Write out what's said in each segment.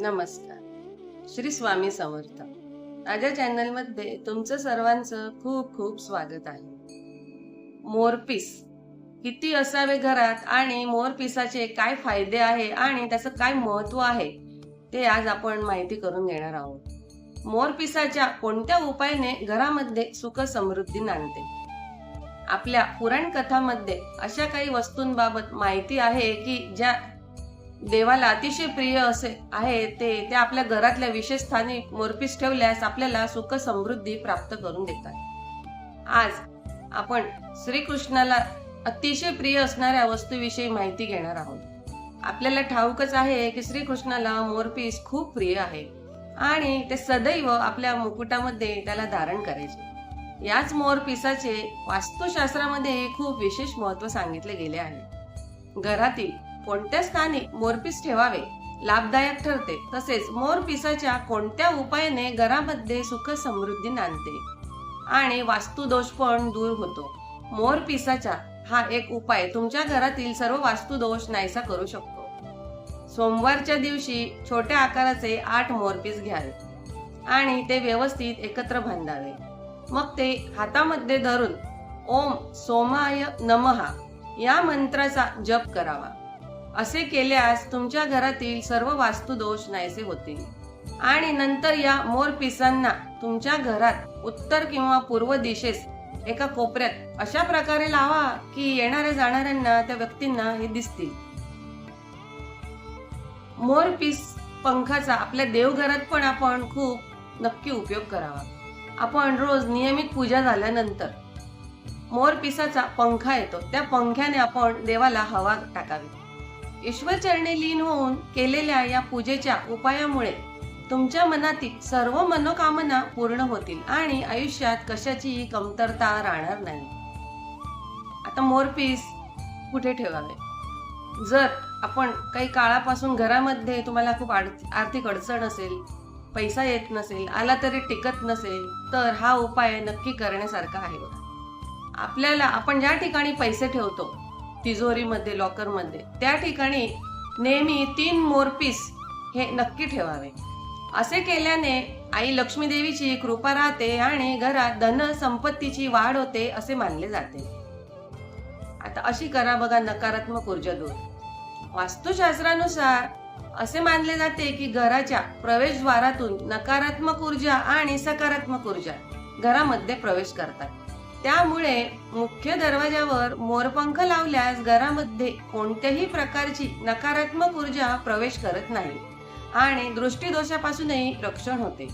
नमस्कार. श्री स्वामी समर्थ. माझ्या चॅनलमध्ये तुमचं सर्वांचं खूप खूप स्वागत आहे. मोरपीस किती असावे घरात आणि मोरपिसाचे काय फायदे आहे आणि त्याचं काय महत्त्व आहे ते आज आपण माहिती करून घेणार आहोत. मोरपिसाच्या कोणत्या उपायाने घरामध्ये सुख समृद्धी नांदते? आपल्या पुराण कथामध्ये अशा काही वस्तूंबाबत माहिती आहे की ज्या देवाला अतिशय प्रिय असे आहे ते ते आपल्या घरातल्या विशेष स्थानी मोरपीस ठेवल्यास आपल्याला सुख समृद्धी प्राप्त करून देतात. आज आपण श्रीकृष्णाला अतिशय प्रिय असणाऱ्या वस्तूविषयी माहिती घेणार आहोत. आपल्याला ठाऊकच आहे की श्रीकृष्णाला मोरपीस खूप प्रिय आहे आणि ते सदैव आपल्या मुकुटामध्ये त्याला धारण करायचे. याच मोरपिसाचे वास्तुशास्त्रामध्ये खूप विशेष महत्त्व सांगितले गेले आहे. घरातील कोणत्या स्थानी मोरपीस ठेवावे? लाभदायक ठरते. तसेच मोरपिसाच्या कोणत्या उपायाने घरामध्ये सुख समृद्धी नांदते? आणि वास्तुदोष पण दूर होतो. मोरपिसाचा हा एक उपाय तुमच्या घरातील सर्व वास्तुदोष नाहीसा करू शकतो. सोमवारच्या दिवशी छोट्या आकाराचे आठ मोरपीस घ्यावे आणि ते व्यवस्थित एकत्र बांधावे. मग ते हातामध्ये धरून ओम सोमाय नमहा या मंत्राचा जप करावा. असे केल्यास तुमच्या घरातील सर्व वास्तुदोष नाहीसे होतील. आणि नंतर या मोरपिसांना तुमच्या घरात उत्तर किंवा पूर्व दिशेस एका कोपऱ्यात अशा प्रकारे लावा की येणाऱ्या जाणाऱ्यांना त्या व्यक्तींना हे दिसतील. मोरपीस पंखाचा आपल्या देवघरात पण आपण खूप नक्की उपयोग करावा. आपण रोज नियमित पूजा झाल्यानंतर मोरपिसाचा पंखा येतो. त्या पंख्याने आपण देवाला हवा टाकावी. ईश्वरचरणी लीन होऊन केलेल्या या पूजेच्या उपायामुळे तुमच्या मनातील सर्व मनोकामना पूर्ण होतील आणि आयुष्यात कशाचीही कमतरता राहणार नाही. आता मोरपीस कुठे ठेवावे? जर आपण काही काळापासून घरामध्ये तुम्हाला खूप आर्थिक अडचण असेल पैसा येत नसेल आला तरी टिकत नसेल तर हा उपाय नक्की करण्यासारखा आहे आपल्याला आपण ज्या ठिकाणी पैसे ठेवतो तिजोरीमध्ये लॉकरमध्ये त्या ठिकाणी नेहमी तीन मोरपीस हे नक्की ठेवावे. असे केल्याने आई लक्ष्मी देवीची कृपा राहते आणि घरात धन संपत्तीची वाढ होते असे मानले जाते. आता अशी करा बघा नकारात्मक ऊर्जा दूर. वास्तुशास्त्रानुसार असे मानले जाते की घराच्या प्रवेशद्वारातून नकारात्मक ऊर्जा आणि सकारात्मक ऊर्जा घरामध्ये प्रवेश करतात. त्यामुळे मुख्य दरवाजावर मोरपंख लावल्यास घरामध्ये कोणत्याही प्रकारची नकारात्मक ऊर्जा प्रवेश करत नाही आणि दृष्टीदोषापासूनही रक्षण होते.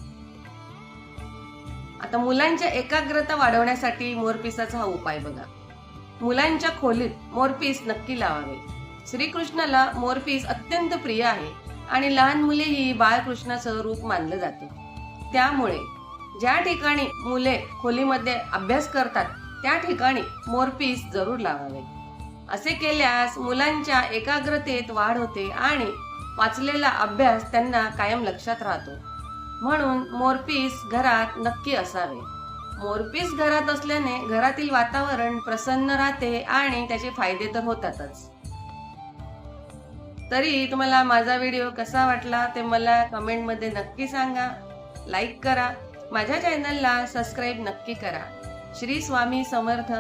आता मुलांच्या एकाग्रता वाढवण्यासाठी मोरपिसाचा हा उपाय बघा. मुलांच्या खोलीत मोरपीस नक्की लावावे. श्रीकृष्णाला मोरपीस अत्यंत प्रिय आहे आणि लहान मुलेही बाळकृष्णाचं रूप मानलं जाते. त्यामुळे ज्या ठिकाणी मुले खोलीमध्ये अभ्यास करतात त्या ठिकाणी मोरपीस जरूर लावावे. असे केल्यास मुलांच्या एकाग्रतेत वाढ होते आणि वाचलेला अभ्यास त्यांना कायम लक्षात राहतो. म्हणून मोरपीस घरात नक्की असावे. मोरपीस घरात असल्याने घरातील वातावरण प्रसन्न राहते आणि त्याचे फायदे तर होतातच. तरी तुम्हाला माझा व्हिडिओ कसा वाटला ते मला कमेंटमध्ये नक्की सांगा. लाईक करा. माझ्या चॅनलला सबस्क्राईब नक्की करा. श्री स्वामी समर्थ.